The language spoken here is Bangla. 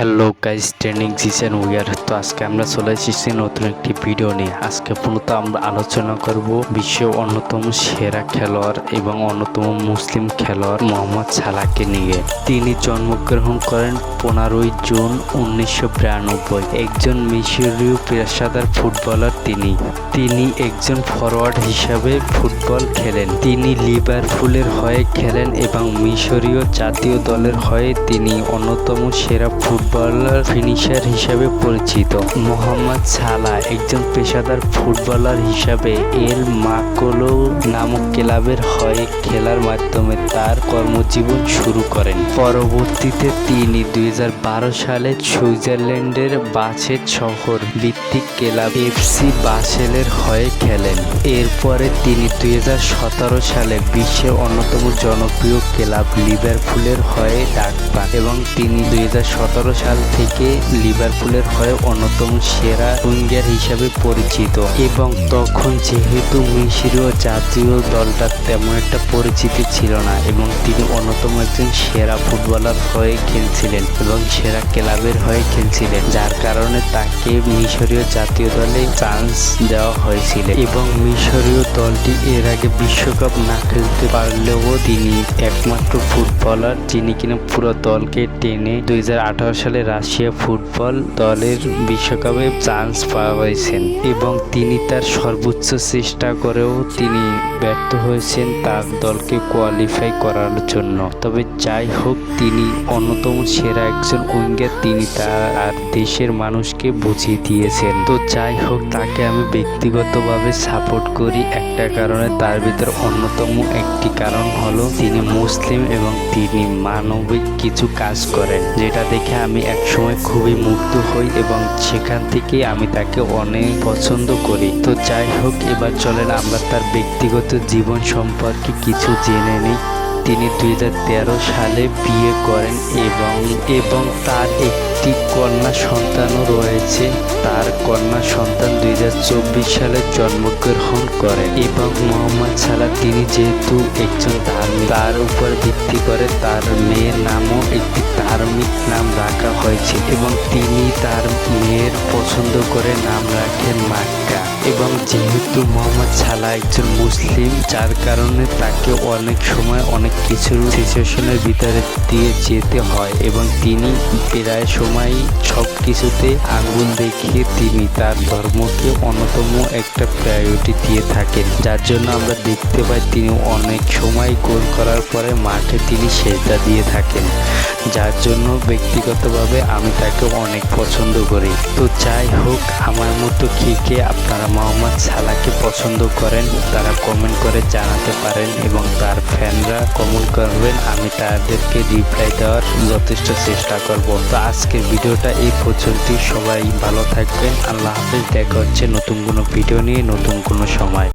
Hello guys training season we're তো আজকে আমরা চলে এসেছি নতুন একটি ভিডিও নিয়ে। আজকে মূলত আমরা আলোচনা করব বিশ্বের অন্যতম সেরা খেলোয়াড় এবং অন্যতম মুসলিম খেলোয়াড় মোহাম্মদ সালাকে নিয়ে। তিনি জন্মগ্রহণ করেন পনেরোই জুন উনিশশো বিরানব্বই। একজন মিশরীয় পেশাদার ফুটবলার তিনি। তিনি একজন ফরওয়ার্ড হিসাবে ফুটবল খেলেন। তিনি লিভারপুলের হয়ে খেলেন এবং মিশরীয় জাতীয় দলের হয়ে তিনি অন্যতম সেরা ফুটবলার ফিনিশার হিসাবে পরিচিত। মোহাম্মদ সালা একজন পেশাদার ফুটবলার হিসাবে এল মাকোলো নামক ক্লাবের হয়ে খেলার মাধ্যমে তার কর্মজীবন শুরু করেন। পরবর্তীতে তিনি দুই হাজার বারো সালে সুইজারল্যান্ডের বাসেট শহর ভিত্তিক ক্লাব এফসি বাসেলের হয়ে খেলেন। এরপরে তিনি দুই হাজার সতেরো সালে বিশ্বের অন্যতম জনপ্রিয় ক্লাব লিভারপুলের হয়ে ডাক পান এবং তিনি দুই হাজার সতেরো সাল থেকে লিভারপুলের হয়ে অন্যতম সেরা উইঙ্গার হিসাবে পরিচিত। এবং তখন যেহেতু মিশরীয় জাতীয় দলটা তেমন একটা পরিচিতি ছিল না এবং তিনি অন্যতম একজন সেরা ফুটবলার হয়ে খেলছিলেন এবং সেরা ক্লাবের হয়ে খেলছিলেন, যার কারণে তাকে মিশরীয় জাতীয় দলে চান্স দেওয়া হয়েছিল। এবং মিশরীয় দলটি এর আগে বিশ্বকাপ না খেলতে পারলেও তিনি একমাত্র ফুটবলার, যিনি কিনা পুরো দলকে টেনে দুই সালে রাশিয়া ফুটবল দলের বিশ্বকাপে চান্স পাওয়াইছেন এবং তিনি তার সর্বোচ্চ চেষ্টা করেও তিনি ব্যর্থ হয়েছেন তার দলকে কোয়ালিফাই করার জন্য। তবে যাই হোক, তিনি অন্যতম সেরা একজন উইঙ্গার, তিনি তার আর দেশের মানুষকে বুঝিয়ে দিয়েছেন। তো যাই হোক, তাকে আমি ব্যক্তিগতভাবে সাপোর্ট করি একটা কারণে, তার ভিতর অন্যতম একটি কারণ হলো, তিনি মুসলিম এবং তিনি মানবিক কিছু কাজ করেন, যেটা দেখে আমি একসময় খুবই মুগ্ধ হই এবং সেখান থেকে আমি তাকে অনেক পছন্দ করি। তো যাই হোক, এবার চলেন আমরা তার ব্যক্তিগত জীবন সম্পর্কে কিছু জেনে নিই। তিনি দুই হাজার তেরো সালে বিয়ে করেন এবং এবং তার একটি কন্যা সন্তানও রয়েছে। তার কন্যা সন্তান দুই হাজার চব্বিশ সালে জন্মগ্রহণ করেন এবং মোহাম্মদ সালাহ তিনি যেহেতু একজন ধার্মিক, তার উপর ভিত্তি করে তার মেয়ের নামও একটি ধার্মিক নাম রাখা হয়েছে এবং তিনি তার মেয়ের পছন্দ করে নাম রাখেন মাক্কা। এবং যেহেতু মোহাম্মদ সালাহ একজন মুসলিম, যার কারণে তাকে অনেক সময় অনেক কিছু সিচুয়েশনের ভিতরে দিয়ে যেতে হয় এবং তিনি প্রায় সময় সব কিছুতে আঙ্গুল দেখিয়ে তিনি তার ধর্মকে অন্যতম একটা প্রায়োরিটি দিয়ে থাকেন। যার জন্য আমরা দেখতে পাই তিনি অনেক সময় গোল করার পরে মাঠে তিনি সেটা দিয়ে থাকেন। যার জন্য ব্যক্তিগতভাবে আমি তাকে অনেক পছন্দ করি। তো যাই হোক, আমার মতো কে কে আপনারা মোহাম্মদ সালাকে পছন্দ করেন, তারা কমেন্ট করে জানাতে পারেন এবং তার ফ্যানরা কমেন্ট করবেন। আমি তাদেরকে রিপ্লাই দেওয়ার যথেষ্ট চেষ্টা করব। তো আজকের ভিডিওটা এই পর্যন্তই। সবাই ভালো থাকবেন। আল্লাহ হাফিজ। দেখা হচ্ছে নতুন কোনো ভিডিও নিয়ে, নতুন কোনো সময়।